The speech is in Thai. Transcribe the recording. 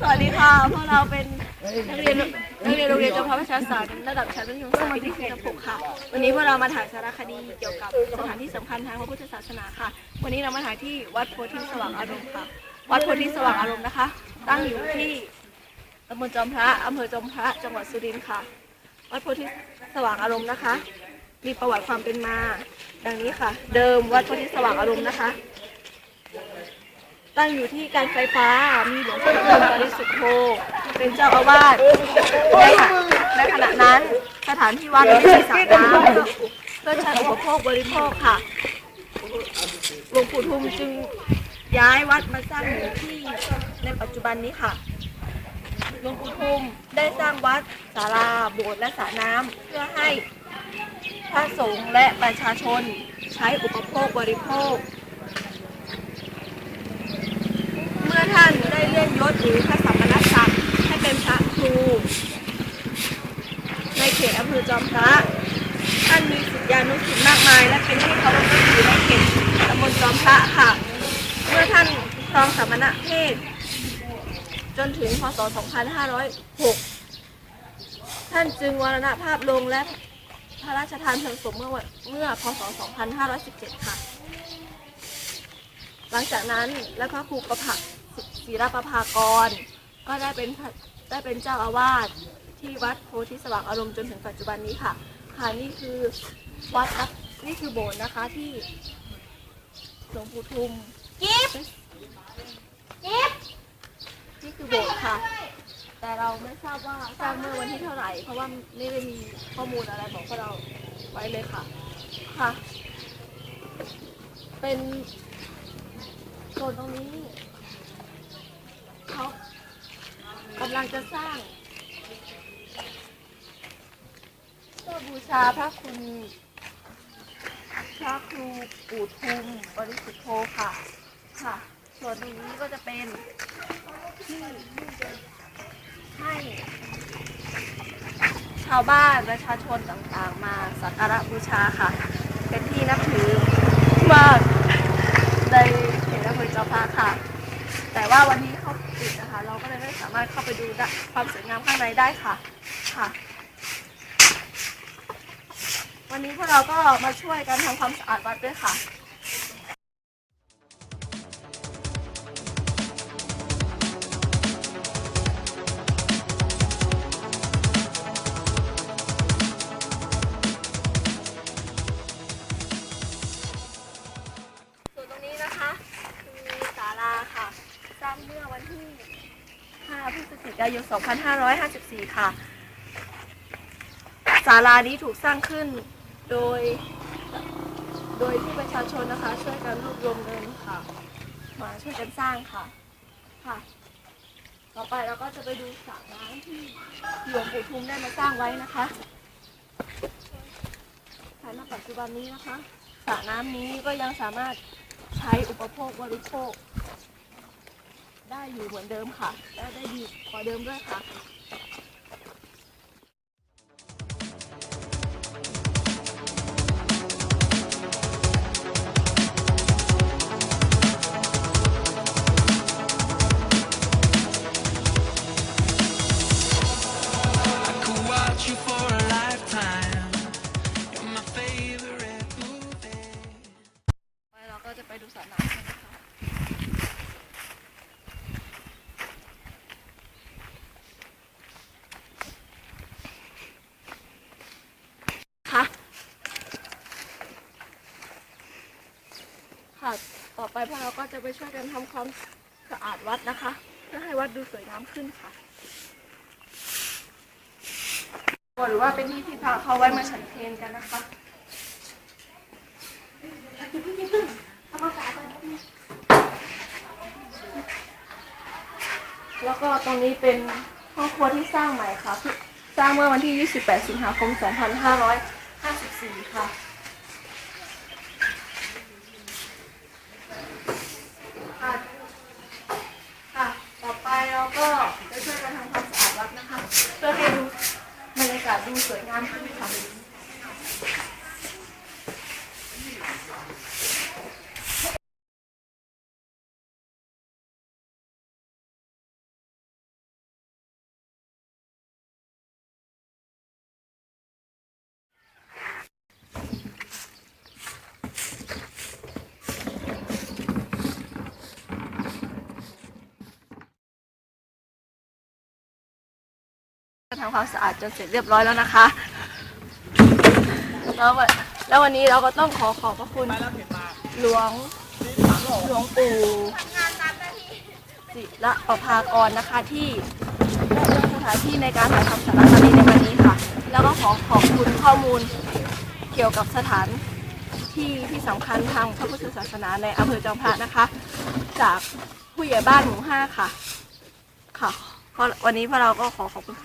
สวัสดีค่ะ พวกเราเป็นนักเรียนนักเรียนโรงเรียนจอมพระประชาศาสตร์ระดับชั้นมัธยมศึกษาปีที่สี่ทับหกค่ะ วันนี้พวกเรามาถ่ายสารคดีเกี่ยวกับสถานที่สำคัญทางพระพุทธศาสนาค่ะ วันนี้เรามาถ่ายที่วัดโพธิสว่างอารมณ์ค่ะ วัดโพธิสว่างอารมณ์นะคะ ตั้งอยู่ที่ตำบลจอมพระอำเภอจอมพระ จังหวัดสุรินทร์ค่ะ วัดโพธิสว่างอารมณ์นะคะ มีประวัติความเป็นมา ดังนี้ค่ะ เดิมวัดโพธิสว่างอารมณ์นะคะ ตั้งอยู่ที่การไฟฟ้ามีหลวงพ่อคูณปริสุทธโธเป็นเจ้าอาวาสในขณะในขณะนั้นสถานที่วัดไม่มีสระน้ำเพื่อใช้อุปโภคบริโภคค่ะหลวงปู่ทุมจึงย้ายวัดมาสร้างอยู่ที่ในปัจจุบันนี้ค่ะหลวงปู่ทุมได้สร้างวัดศาลาโบสถ์และสระน้ำเพื่อให้พระสงฆ์และประชาชนใช้อุปโภคบริโภค เมื่อท่าน ได้เลื่อนยศหรือพระสัมมณศักดิ์ให้เป็นพระครู ในเขตอำเภอจอมพระท่านมีศิษยานุศิษย์มากมาย และเป็นที่เคารพนับถือในเขตตำบลจอมพระค่ะ เมื่อท่านครองสมณเพศจนถึงพศ 2506 ท่านจึงวรณภาพลงและพระราชทานเพลิงศพเมื่อเมื่อพศ 2517 ค่ะ หลังจากนั้นและพระครูประภัก ศิรประภากร ก็ได้เป็นพระได้เป็นเจ้าอาวาสที่วัดโพธิสว่างอารมณ์จนถึงปัจจุบันนี้ค่ะ ค่ะนี่คือวัดนะนี่คือโบสถ์นะคะที่หลวงปู่ทุมจิ๊บจิ๊บนี่คือโบสถ์ค่ะ แต่เราไม่ทราบว่าสร้างเมื่อวันที่เท่าไหร่ เพราะว่าไม่ได้มีข้อมูลอะไรบอกพวกเราไว้เลยค่ะ ค่ะ เป็นโซนตรงนี้เขากำลังจะสร้างเพื่อบูชาพระคุณ พระครูปู่ทุมบริสุทธโธค่ะ ค่ะ ส่วนตรงนี้ก็จะเป็นที่ให้ชาวบ้านประชาชนต่างๆ มาสักการะบูชาค่ะ เป็นที่นับถือมากในเขตอำเภอจอมพระค่ะ แต่ว่าวันนี้เขาปิดนะคะ เราก็เลยไม่สามารถเข้าไปดูได้ความสวยงามข้างในได้ค่ะ ค่ะ วันนี้พวกเราก็มาช่วยกันทำความสะอาดวัดด้วยค่ะ กายน 2554 ค่ะ ศาลานี้ถูกสร้างขึ้นโดย โดยที่ประชาชนนะคะ ช่วยกันรวบรวมเงินค่ะ มาช่วยกันสร้างค่ะ ค่ะ ต่อไปเราก็จะไปดูสระน้ำที่หลวงปู่ทุมได้มาสร้างไว้นะคะค่ะณปัจจุบันนี้นะคะสระน้ำนี้ก็ยังสามารถใช้อุปโภคบริโภค ได้อยู่เหมือนเดิมค่ะ ได้ได้ดีกว่าเดิมด้วยค่ะ ค่ะ ต่อไปพวกเราก็จะไปช่วยกันทำความสะอาดวัดนะคะ เพื่อให้วัดดูสวยงามขึ้นค่ะหรือว่าเป็นที่ที่พระเขาไว้มาฉันเพลกันนะคะแล้วก็ตรงนี้เป็นห้องครัวที่สร้างใหม่ค่ะที่สร้างเมื่อวันที่ 28 สิงหาคม 2554 ค่ะ ค่ะ ค่ะ ต่อไปเรา ก็จะช่วยกันทำความสะอาดวัดนะคะ เพื่อให้ดูบรรยากาศดูสวยงามขึ้นค่ะ ทำความสะอาดจนเสร็จเรียบร้อยแล้วนะคะ แล้ววันแล้ววันนี้เราก็ต้องขอขอบพระคุณหลวงหลวงปู่ศิระประภากรนะคะที่ได้เลือกสถานที่ในการถ่ายทำสารคดีในวันนี้ค่ะ แล้วก็ขอขอบคุณข้อมูลเกี่ยวกับสถานที่ที่สำคัญทางพระพุทธศาสนาในอำเภอจอมพระนะคะ จากผู้ใหญ่บ้านหมู่ห้าค่ะ ค่ะเพราะวันนี้พวกเราก็ขอขอบคุณ